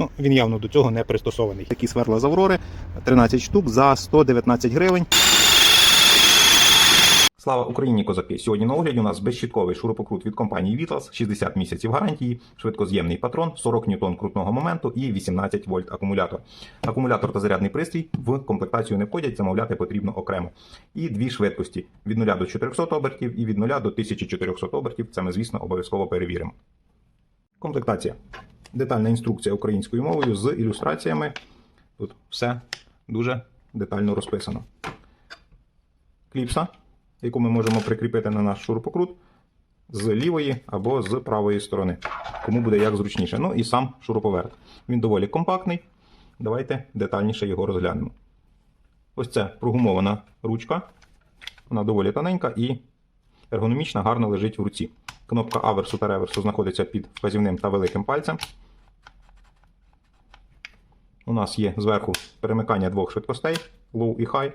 Ну, він явно до цього не пристосований. Такі сверла з Аврори, 13 штук за 119 гривень. Слава Україні, козаки! Сьогодні на огляді у нас безщітковий шурупокрут від компанії Vitals, 60 місяців гарантії, швидкоз'ємний патрон, 40 ньютон крутного моменту і 18 вольт акумулятор. Акумулятор та зарядний пристрій в комплектацію не входять, замовляти потрібно окремо. І дві швидкості від 0 до 400 обертів і від 0 до 1400 обертів. Це ми, звісно, обов'язково перевіримо. Комплектація. Детальна інструкція українською мовою з ілюстраціями. Тут все дуже детально розписано. Кліпса, яку ми можемо прикріпити на наш шурупокрут з лівої або з правої сторони. Кому буде як зручніше. Ну і сам шуруповерт. Він доволі компактний. Давайте детальніше його розглянемо. Ось це прогумована ручка. Вона доволі тоненька і ергономічна, гарно лежить в руці. Кнопка аверсу та реверсу знаходиться під вказівним та великим пальцем. У нас є зверху перемикання двох швидкостей low і high.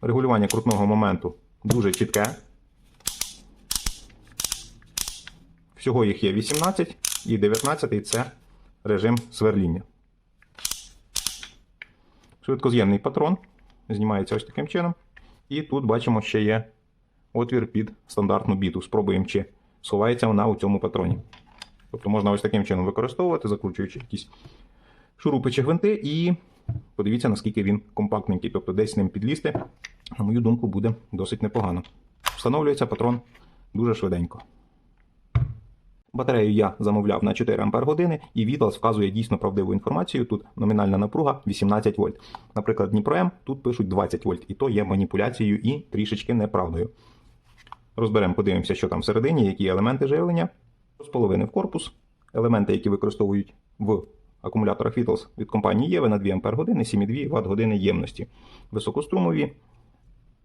Регулювання крутного моменту дуже чітке. Всього їх є 18 і 19 це режим сверління. Швидкоз'ємний патрон знімається ось таким чином. І тут бачимо, ще є отвір під стандартну біту. Спробуємо, чи сховається вона у цьому патроні. Тобто можна ось таким чином використовувати, закручуючи якісь шурупи чи гвинти, і подивіться, наскільки він компактненький. Тобто десь ним підлізти, на мою думку, буде досить непогано. Встановлюється патрон дуже швиденько. Батарею я замовляв на 4 Ампер години, і Vitals вказує дійсно правдиву інформацію. Тут номінальна напруга 18 вольт. Наприклад, Дніпро-М тут пишуть 20 вольт, і то є маніпуляцією і трішечки неправдою. Розберемо, подивимося, що там всередині, які елементи живлення. З половини в корпус. Елементи, які використовують в акумуляторах Vitals від компанії Єви на 2 Ампер години, 7,2 Вт години ємності. Високострумові.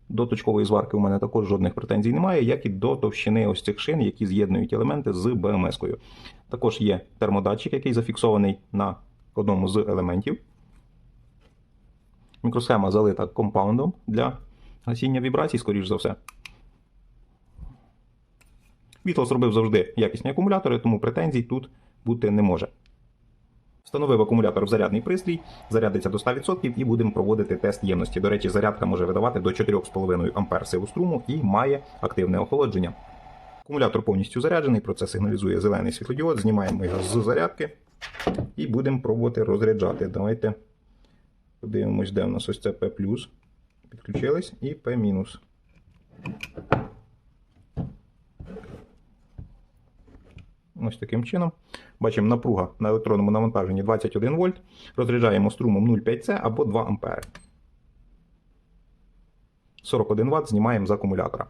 До точкової зварки у мене також жодних претензій немає, як і до товщини ось цих шин, які з'єднують елементи з БМС-кою. Також є термодатчик, який зафіксований на одному з елементів. Мікросхема залита компаундом для гасіння вібрацій, скоріш за все. Vitals зробив завжди якісні акумулятори, тому претензій тут бути не може. Встановив акумулятор в зарядний пристрій, зарядиться до 100% і будемо проводити тест ємності. До речі, зарядка може видавати до 4,5 А силу струму і має активне охолодження. Акумулятор повністю заряджений, про це сигналізує зелений світлодіод. Знімаємо його з зарядки і будемо пробувати розряджати. Давайте подивимось, де у нас ось це P+. Підключились і P-. Ось таким чином. Бачимо напруга на електронному навантаженні 21 вольт. Розряджаємо струмом 0,5 С або 2 А. 41 Вт знімаємо з акумулятора.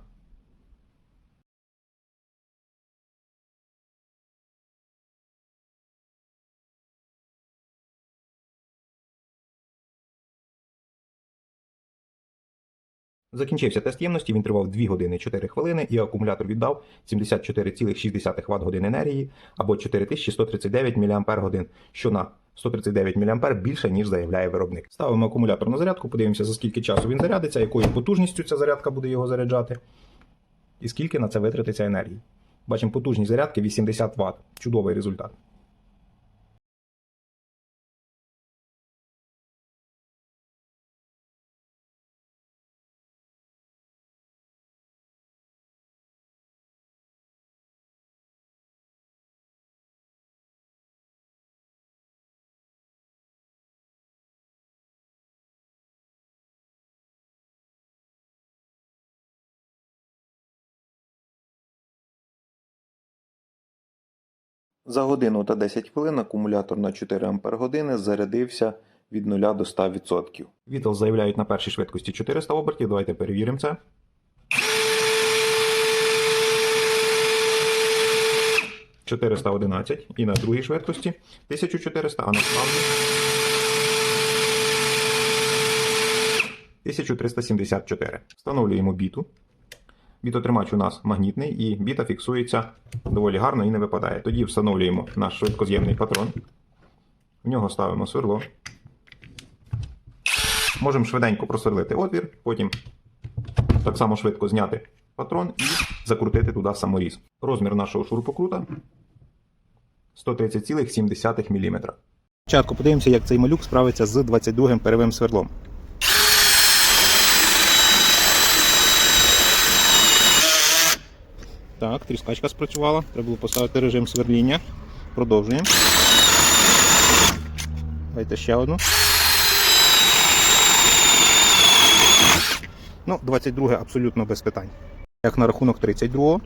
Закінчився тест ємності, він тривав 2 години 4 хвилини, і акумулятор віддав 74,6 Вт годин енергії або 4139 мАч, що на 139 мА більше, ніж заявляє виробник. Ставимо акумулятор на зарядку, подивимося, за скільки часу він зарядиться, якою потужністю ця зарядка буде його заряджати, і скільки на це витратиться енергії. Бачимо потужність зарядки 80 Вт. Чудовий результат. За годину та 10 хвилин акумулятор на 4 Ампер години зарядився від 0 до 100%. Vitals заявляють на першій швидкості 400 обертів. Давайте перевіримо це. «411» і на другій швидкості 1400, а насправді 1374. Встановлюємо біту. Бітотримач у нас магнітний і біта фіксується доволі гарно і не випадає. Тоді встановлюємо наш швидкоз'ємний патрон. В нього ставимо сверло. Можемо швиденько просверлити отвір, потім так само швидко зняти патрон і закрутити туди саморіз. Розмір нашого шурупокрута 130,7 мм. Спочатку подивимося, як цей малюк справиться з 22 м перевим свердлом. Так, тріскачка спрацювала. Треба було поставити режим сверління. Продовжуємо. Давайте ще одну. Ну, 22 абсолютно без питань. Як на рахунок 32.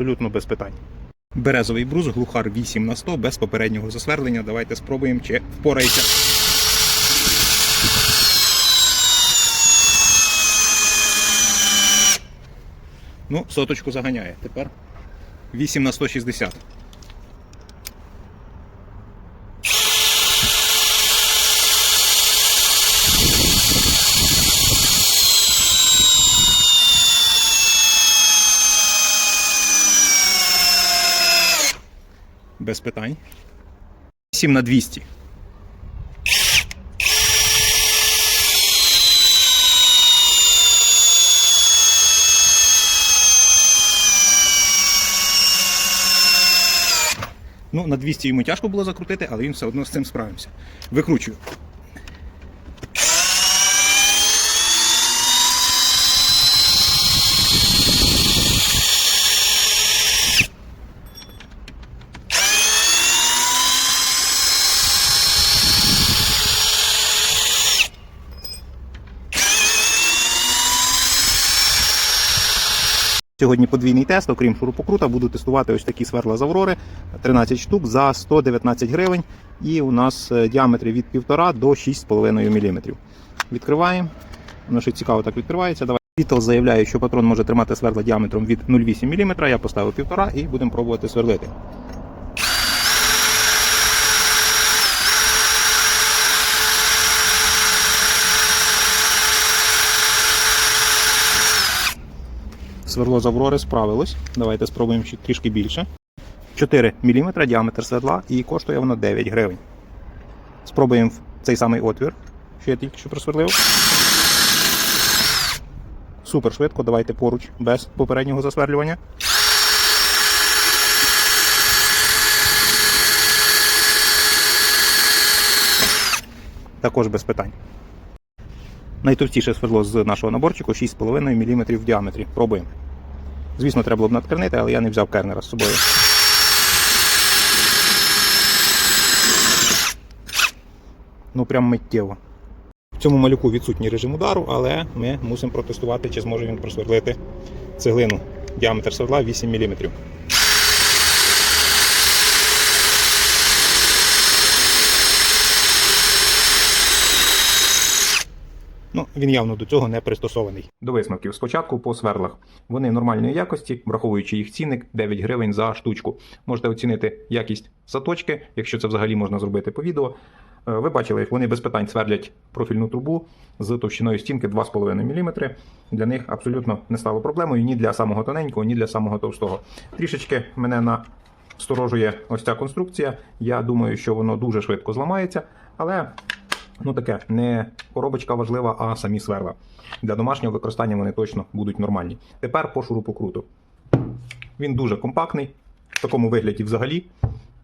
Абсолютно без питань. Березовий брус, глухар 8 на 100 без попереднього засверлення. Давайте спробуємо, чи впорається. Ну, соточку заганяє. Тепер 8 на 160. Без питань. 7 на 200. Ну, на 200 йому тяжко було закрутити, але він все одно з цим справився. Викручую. Сьогодні подвійний тест, окрім шурупокрута, буду тестувати ось такі сверла з Аврори, 13 штук за 119 гривень. І у нас е, діаметри від 1,5 до 6,5 мм. Відкриваємо. Воно ще цікаво так відкривається. Давай. Beatles заявляє, що патрон може тримати сверла діаметром від 0,8 мм. Я поставив 1,5 і будемо пробувати сверлити. Сверло з Аврори справилось. Давайте спробуємо ще трішки більше. 4 мм діаметр сверла і коштує воно 9 гривень. Спробуємо цей самий отвір, що я тільки що просверлив. Супер швидко, давайте поруч без попереднього засверлювання. Також без питань. Найтовстіше свердло з нашого наборчику 6,5 мм в діаметрі. Пробуємо. Звісно, треба було б надкернити, але я не взяв кернера з собою. Ну прям миттєво. В цьому малюку відсутній режим удару, але ми мусимо протестувати, чи зможе він просверлити цеглину. Діаметр сверла 8 мм. Ну, він явно до цього не пристосований. До висновків спочатку по сверлах. Вони нормальної якості, враховуючи їх цінник 9 гривень за штучку. Можете оцінити якість заточки, якщо це взагалі можна зробити по відео. Е, Ви бачили, як вони без питань сверлять профільну трубу з товщиною стінки 2,5 мм. Для них абсолютно не стало проблемою ні для самого тоненького, ні для самого товстого. Трішечки мене насторожує ось ця конструкція. Я думаю, що воно дуже швидко зламається, але Ну таке, не коробочка важлива, а самі сверла. Для домашнього використання вони точно будуть нормальні. Тепер по шурупокруту. Він дуже компактний, в такому вигляді взагалі.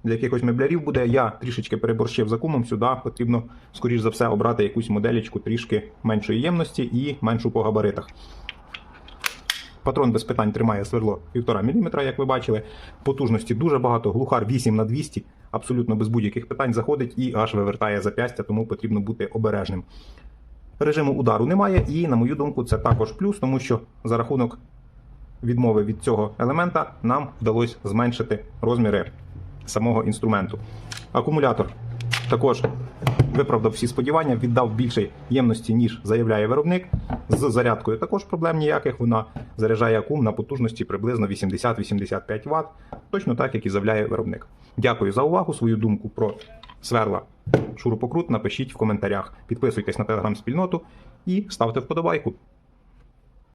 Для якихось меблярів буде. Я трішечки переборщив за кумом, сюди потрібно, скоріш за все, обрати якусь моделечку трішки меншої ємності і меншу по габаритах. Патрон без питань тримає сверло 1,5 мм, як ви бачили. Потужності дуже багато, глухар 8 на 200 абсолютно без будь-яких питань заходить і аж вивертає зап'ястя, тому потрібно бути обережним. Режиму удару немає, і, на мою думку, це також плюс, тому що за рахунок відмови від цього елемента нам вдалося зменшити розміри самого інструменту. Акумулятор також виправдав всі сподівання, віддав більше ємності, ніж заявляє виробник. З зарядкою також проблем ніяких. Вона заряджає акум на потужності приблизно 80-85 Вт, точно так, як і заявляє виробник. Дякую за увагу. Свою думку про сверла шурупокрут напишіть в коментарях. Підписуйтесь на телеграм-спільноту і ставте вподобайку.